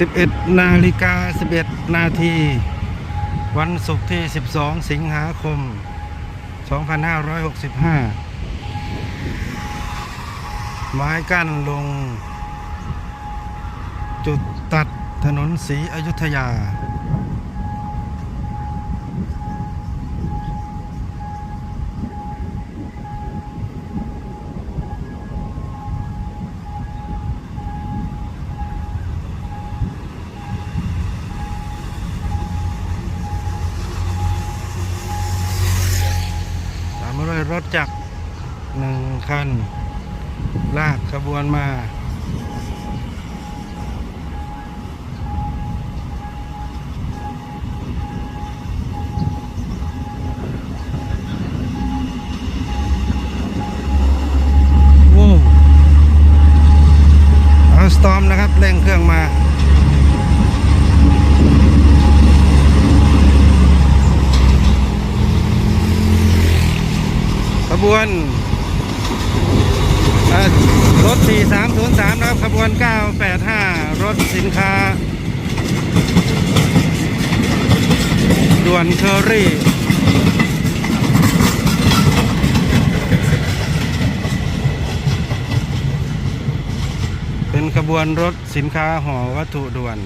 11นาฬิกา11 นาที วันศุกร์ที่ 12 สิงหาคม 2565 ไม้กั้นลง จุดตัดถนนสีอยุธยา รถจักรหนึ่งคัน ลากขบวนมา ว้วเอาสตอมนะครับเร่งเครื่องมา บวนรถ 4303 นะครับ ขบวน 985 รถสินค้า ด่วนเคอรี่ เป็นขบวนรถสินค้าห่อวัตถุด่วน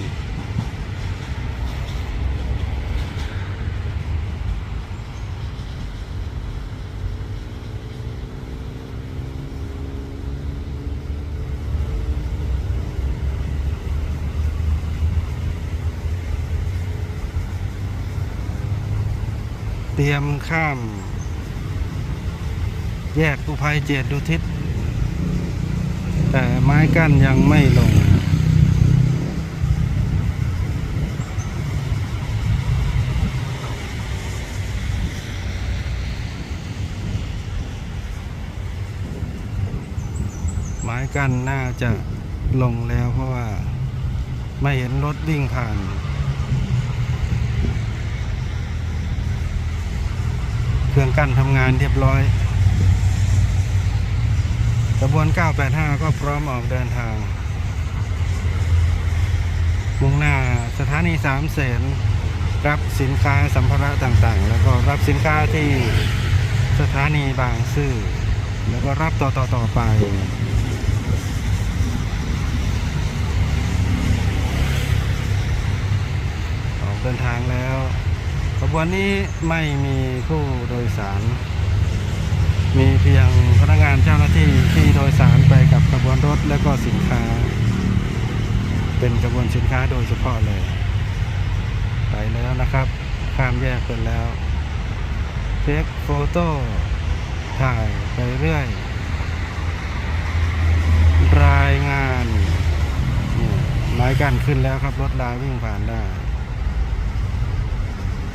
ตรียมข้าม แยกอุภัยเจตดุทิศ แต่ไม้กั้นยังไม่ลง ไม้กั้นน่าจะลงแล้วเพราะว่าไม่เห็นรถวิ่งผ่าน เครื่องกั้นทำงานเรียบร้อยกระบวน 985 ก็พร้อมออกเดินทาง มุ่งหน้าสถานีสามเสนรับสินค้าสัมภาระต่างๆ แล้วก็รับสินค้าที่สถานีบางซื่อ แล้วก็รับต่อต่อต่อไป ออกเดินทางแล้ว วนนี้ไม่มีผู้โดยสาร มีเพียงพนักงานเจ้าหน้าที่ที่โดยสารไปกับขบวนรถและก็สินค้า เป็นขบวนสินค้าโดยเฉพาะเลย ไปแล้วนะครับ ข้ามแยกไปแล้วเทคโฟโต้ถ่ายไปเรื่อย รายงานนี่ไม้กั้นขึ้นแล้วครับ รถลาวิ่งผ่านได้